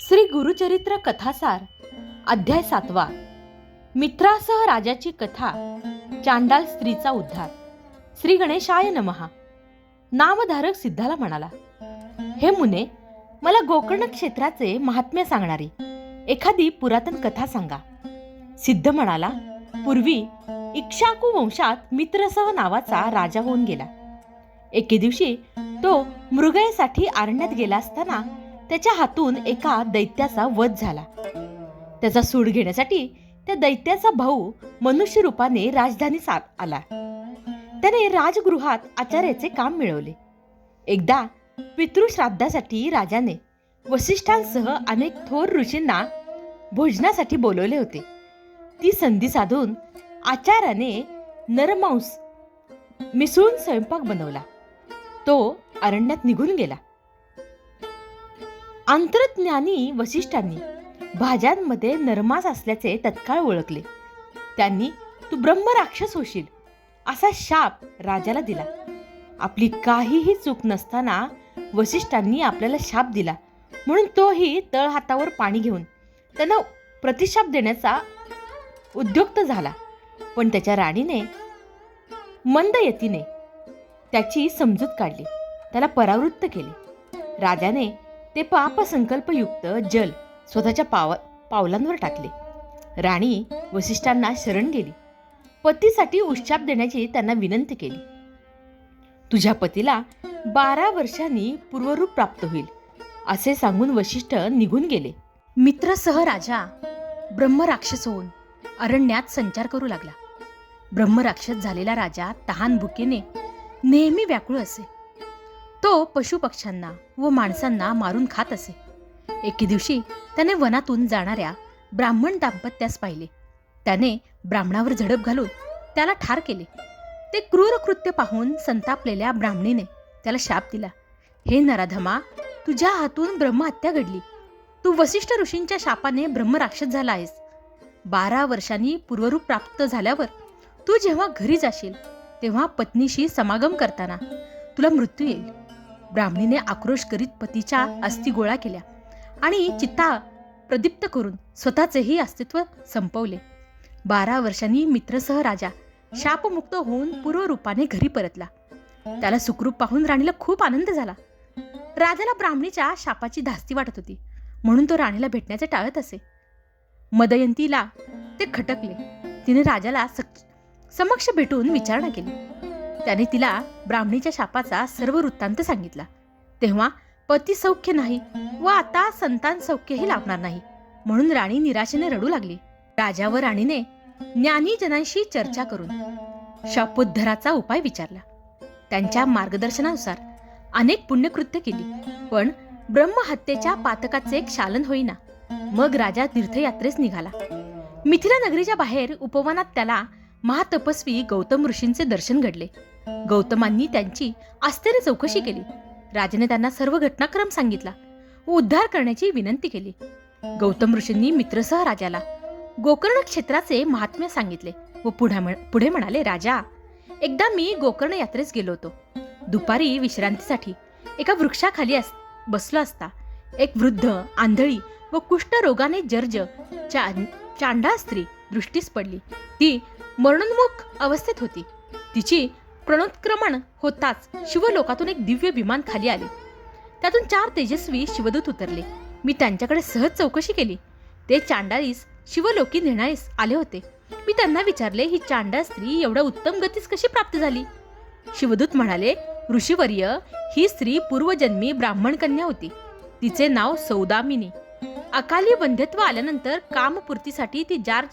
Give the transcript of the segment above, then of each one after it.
श्री गुरुचरित्र कथासार अध्याय सातवा. मित्रासह राजाची कथा चांडाल स्त्रीचा उद्धार. श्री गणेशाय नमहा नामधारक सिद्धाला म्हणाला हे मुने मला गोकर्ण क्षेत्राचे महात्म्य सांगणारी एखादी पुरातन कथा सांगा. सिद्ध म्हणाला पूर्वी इक्षाकू वंशात मित्रसह नावाचा राजा होऊन गेला. एके दिवशी तो मृगयेसाठी आरण्यात गेला असताना त्याच्या हातून एका दैत्याचा वध झाला. त्याचा सूड घेण्यासाठी त्या दैत्याचा भाऊ मनुष्य रूपाने राजधानी आला. त्याने राजगृहात आचार्याचे काम मिळवले. एकदा पितृश्राद्धासाठी राजाने वसिष्ठांसह अनेक थोर ऋषींना भोजनासाठी बोलवले होते. ती संधी साधून आचार्याने नरमांस मिसळून स्वयंपाक बनवला. तो अरण्यात निघून गेला. अंतरज्ञानी वसिष्ठांनी भाज्यांमध्ये नरमास असल्याचे तत्काळ ओळखले. त्यांनी तू ब्रह्मराक्षस होशील असा शाप राजाला दिला. आपली काहीही चूक नसताना वसिष्ठांनी आपल्याला शाप दिला. म्हणून तोही तळहातावर पाणी घेऊन त्यांना प्रतिशाप देण्याचा उद्युक्त झाला. पण त्याच्या राणीने मंद यतीने त्याची समजूत काढली. त्याला परावृत्त केले. राजाने ते पाप संकल्पयुक्त जल स्वतःच्या पाव पावलांवर टाकले. राणी वसिष्ठांना शरण गेली. पतीसाठी उश्चाप देण्याची त्यांना विनंती केली. तुझ्या पतीला बारा वर्षांनी पूर्वरूप प्राप्त होईल असे सांगून वशिष्ठ निघून गेले. मित्रसह राजा ब्रह्मराक्षस होऊन अरण्यात संचार करू लागला. ब्रह्मराक्षस झालेला राजा तहान भुकेने नेहमी व्याकुळ असे. तो पशुपक्ष्यांना व माणसांना मारून खात असे. एके दिवशी त्याने वनातून जाणाऱ्या ब्राह्मण दाम्पत्यास पाहिले. त्याने ब्राह्मणावर झडप घालून त्याला ठार केले. ते क्रूर कृत्य पाहून संतापलेल्या ब्राह्मणीने त्याला शाप दिला. हे नराधमा तुझ्या हातून ब्रह्महत्या घडली. तू वसिष्ठ ऋषींच्या शापाने ब्रह्मराक्षस झाला आहेस. बारा वर्षांनी पूर्वरूप प्राप्त झाल्यावर तू जेव्हा घरी जाशील तेव्हा पत्नीशी समागम करताना तुला मृत्यू येईल. ब्राह्मणीने आक्रोश करीत पतीच्या अस्थी गोळा केल्या आणि चित्ता प्रदीप्त करून स्वतःचेही अस्तित्व संपवले. बारा वर्षांनी मित्रसह राजा शापमुक्त होऊन पूर्वरूपाने घरी परतला. त्याला सुखरूप पाहून राणीला खूप आनंद झाला. राजाला ब्राह्मणीच्या शापाची धास्ती वाटत होती म्हणून तो राणीला भेटण्याचे टाळत असे. मदयंतीला ते खटकले. तिने राजाला समक्ष भेटून विचारणा केली. त्याने तिला ब्राह्मणीच्या शापाचा सर्व वृत्तांत सांगितला. तेव्हा पती सौख्य नाही व आता संतान सौख्यही लाभणार नाही. म्हणून राणी निराशेने रडू लागली. राजा व राणीने ज्ञानी जनांशी चर्चा करून शापोद्धराचा उपाय विचारला. त्यांच्या मार्गदर्शनानुसार अनेक पुण्यकृत्य केली पण ब्रह्महत्येच्या पातकाचे एक शालन होईना मग राजा तीर्थयात्रेस निघाला. मिथिला नगरीच्या बाहेर उपवनात त्याला महातपस्वी गौतम ऋषींचे दर्शन घडले. गौतमांनी त्यांची आश्चर्य चौकशी केली. राजाने त्यांना सर्व घटनाक्रम सांगितला. व उद्धार करण्याची विनंती केली. गौतम ऋषींनी मित्रसह राजाला गोकर्ण क्षेत्राचे महात्म्य सांगितले व पुढे पुढे म्हणाले राजा एकदा मी गोकर्ण यात्रेस गेलो होतो. दुपारी विश्रांतीसाठी एका वृक्षाखाली अस बसलो असता. एक वृद्ध आंधळी व कुष्ठरोगाने जर्ज चा चांडा स्त्री दृष्टीस पडली. ती मरणोन्मुख अवस्थेत होती. तिची प्रणोत्क्रमण होताच शिवलोकातून एक दिव्य विमान खाली आले. त्यातून चार तेजस्वी शिवदूत उतरले. मी त्यांच्याकडे सहज चौकशी केली. ते चांडाळीस शिवलोकी नेणारीस आले होते. मी त्यांना विचारले ही चांडाळ स्त्री एवढ्या उत्तम गतीस कशी प्राप्त झाली? शिवदूत म्हणाले ऋषीवर्य ही स्त्री पूर्वजन्मी ब्राह्मण कन्या होती. तिचे नाव सौदामिनी. अकाली बंध्यत्व आल्यानंतर कामपूर्तीसाठी ती जार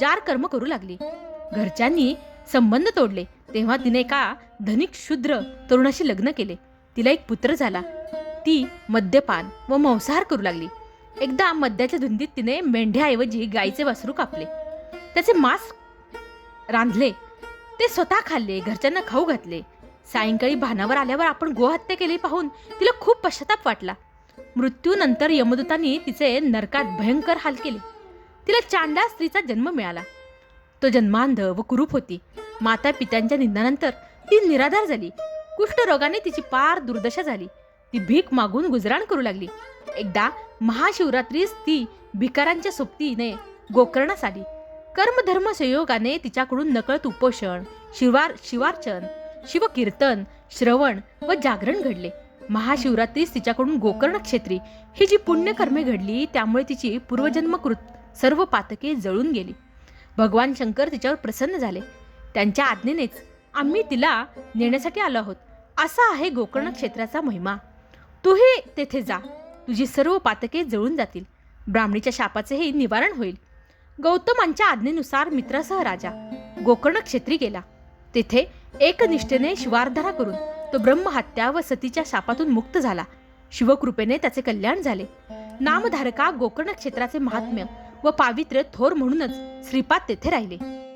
जार कर्म करू लागली. घरच्यांनी संबंध तोडले. तेव्हा तिने एका धनिक शूद्र तरुणाशी लग्न केले. तिला एक पुत्र झाला. ती मद्यपान व मांसाहार करू लागली. एकदा मद्याच्या धुंदीत तिने मेंढ्याऐवजी गाईचे वासरू कापले. त्याचे मांस रांधले. ते स्वतः खाल्ले घरच्यांना खाऊ घातले. सायंकाळी भानावर आल्यावर आपण गोहत्या केली पाहून तिला खूप पश्चाताप वाटला. मृत्यूनंतर यमदूतांनी तिचे नरकात भयंकर हाल केले. तिला चांडा स्त्रीचा जन्म मिळाला. तो जन्मांध व कुरूप होती. माता पित्यांच्या निधनानंतर ती निराधार झाली. कुष्ठरोगाने तिची पार दुर्दशा झाली. ती भीक मागून गुजराण करू लागली. एकदा महाशिवरात्रीस ती भिकारांच्या सोबतीने गोकर्णास आली. कर्मधर्म संयोगाने तिच्याकडून नकळत उपोषण शिवार शिवार्चन शिवकीर्तन श्रवण व जागरण घडले. महाशिवरात्रीस तिच्याकडून गोकर्ण क्षेत्री. ही जी पुण्यकर्मे घडली त्यामुळे तिची पूर्वजन्मकृत सर्व पातके जळून गेली. भगवान शंकर तिच्यावर प्रसन्न झाले. त्यांच्या आज्ञेनेच आम्ही तिला नेण्यासाठी आलो आहोत. असा आहे गोकर्ण क्षेत्राचा महिमा. तूही तेथे जा. तुझी सर्व पातके जळून जातील. ब्राह्मणीच्या शापाचेही निवारण होईल. गौतमांच्या आज्ञेनुसार मित्रासह राजा गोकर्ण क्षेत्री गेला. तेथे एकनिष्ठेने शिवार्धना करून तो ब्रह्महत्या व सतीच्या शापातून मुक्त झाला. शिवकृपेने त्याचे कल्याण झाले. नामधारका गोकर्ण क्षेत्राचे महात्म्य व पावित्र्य थोर म्हणूनच श्रीपाद तेथे राहिले.